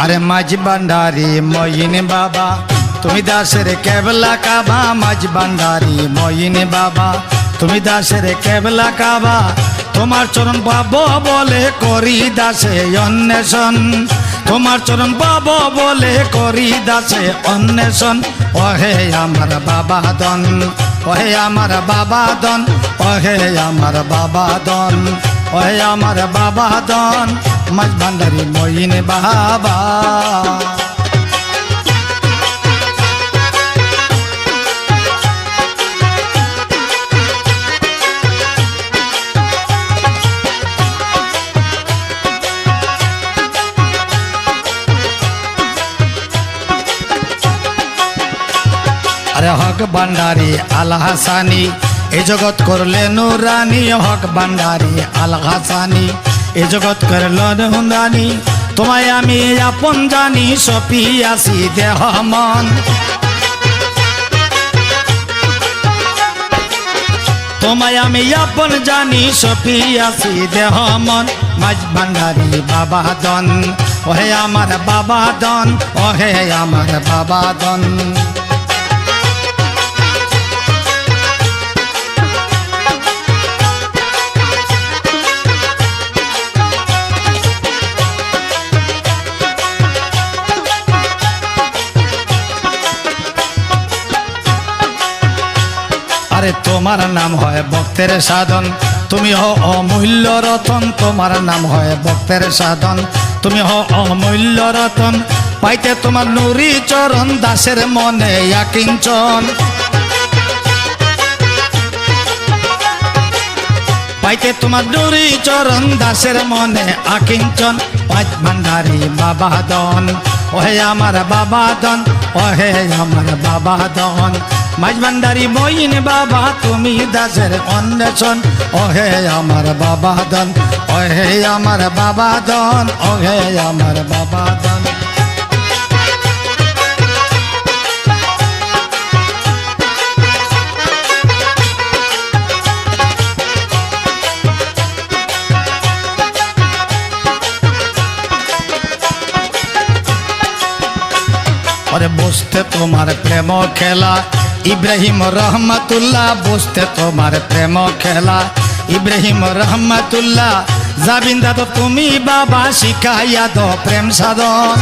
আরে মাঝ ভান্ডারি মইন বাবা, তুমি দাসের কেবলা কাবা। মাঝ ভান্ডারি মইন বাবা, তুমি দাসের কেবলা কাবা। তোমার চরণ পাব বলে করি দাসে অন্বেষণ। তোমার চরণ পাব বলে করি দাসে অন্বেষণ। ওহে আমার বাবা দন ওহে আমার বাবা দন ওহে আমার বাবা দন ওহে আমার বাবা দন মাঝ ভান্ডারি মইন বাবা আরে হক ভান্ডারি আল হাসানি এ জগৎ করলে নুরানি হক ভান্ডারি আল হাসানি এ জগৎ করলে নুরানি তোমায় আমি আপন জানি, সপি আসি দেহ মন। তোমায় আমি আপন জানি, সপি আসি দেহ মন। মাঝ ভান্ডারি বাবা দন ওহে আমার বাবা দন ওহে আমার বাবা দন তোমার নাম হয় ভক্তের সাধন। তুমি হো অমূল্য রতন, তোমার নাম হয় ভক্তের সাধন। তুমি হো অমূল্য রতন, পাইতে তোমার নুরি চরণ, দাসের মনে আকিঞ্চন। পাইতে তোমার নুরি চরণ, দাসের মনে আকিঞ্চন। পাঁচ ভান্ডারি বাবা দন ওহে আমার বাবা দন ওহে আমার বাবা দন মাঝ ভান্ডারি বইন বাবা, তুমি দাসের অন্বেষণ। ওহে আমার বাবা দন ওহে আমার বাবা দন ওহে আমার বাবা দন আরে বসতে তোমার প্রেম খেলা ইব্রাহিম রহমতুল্লাহ বসতে তোমার প্রেম খেলা। ইব্রাহিম রহমতুল্লাহ জাবিন্দা তো তুমি বাবা শিখাইয়া দো প্রেম সাধন।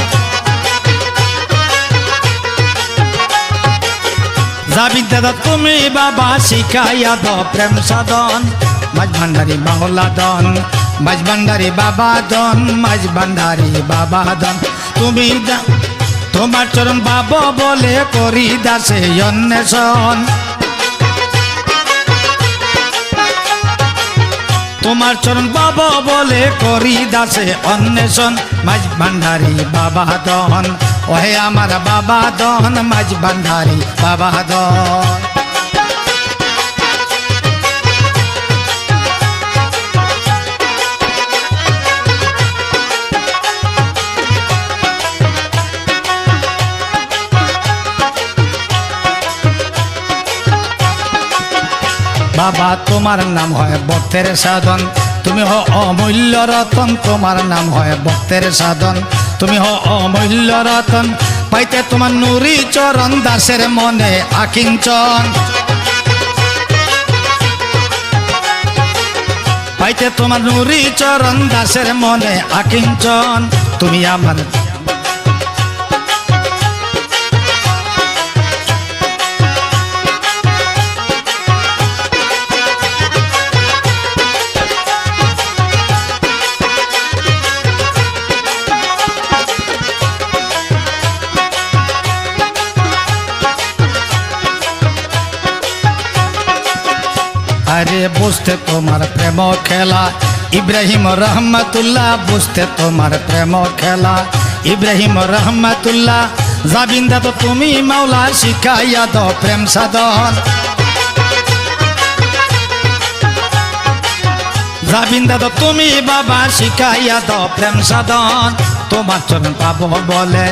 জাবিন্দা তো তুমি বাবা শিখাইয়া দো প্রেম সাধন। মাঝ ভান্ডারি বাংলা দন, মাঝ ভান্ডারি বাবা দন, মাঝ ভান্ডারি বাবা দন। তুমি দা- তোমার চরণ বাব বলে করি দাসে অন্বেষণ। তোমার চরণ বাব বলে করি দাসে অন্বেষণ। মাঝ ভান্ডারি বাবা দন ওহে আমার বাবা দন মাঝ ভান্ডারি বাবা দন বাবা, তোমার নাম হয় ভক্তের সাধন। তুমি হ অমূল্য রতন, তোমার নাম হয় ভক্তের সাধন। তুমি হ অমূল্য রতন, পাইতে তোমার নুরি চরণ, দাসের মনে আকিঞ্চন পাইতে তোমার নুরি চরণ, দাসের মনে আকিঞ্চন তুমি আমার আরে বুঝতে তোমার প্রেম খেলা। ইব্রাহিম রহমতুল্লাহ, বুঝতে তোমার প্রেম খেলা। ইব্রাহিম রহমতুল্লাহ জাবিন্দা তো তুমি মাওলা শিখাইয়া দো প্রেম সাধন। জাবিন্দা তো তুমি বাবা শিখাইয়া দো প্রেম সাধন। তোমার চরণ পাবো বলে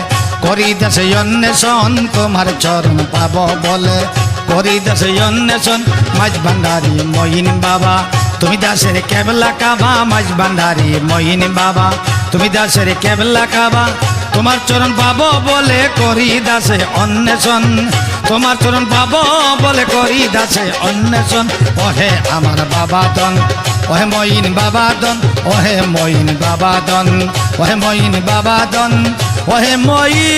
করি দেশে অন্বেষণ, তোমার চরণ পাবো বলে। করি দেশে অন্বেষণ মাঝ ভান্ডারি মহিন বাবা। তুমি দাসের কেবলা কাবা মাঝ ভান্ডারি মহিন বাবা। তুমি দাসের কেবলা কাবা, তোমার চরণ পাবো বলে করি দাসে অন্বেষণ। তোমার চরণ পাবো বলে করি দাসে অন্বেষণ। ওহে আমার বাবা দন ওহে মইন বাবা দন ওহে মইন বাবা দন ওহে মইন বাবা দন ওহে মইন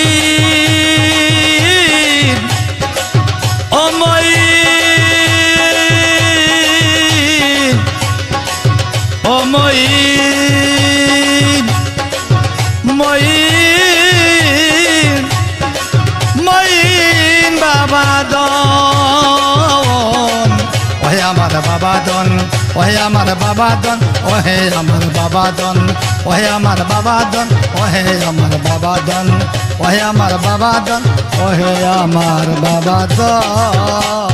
ওহে আমার বাবা দন ওহে আমার বাবা দন ওহে আমার বাবা দন ওহে আমার বাবা দন ওহে আমার বাবা দন ওহে আমার বাবা দন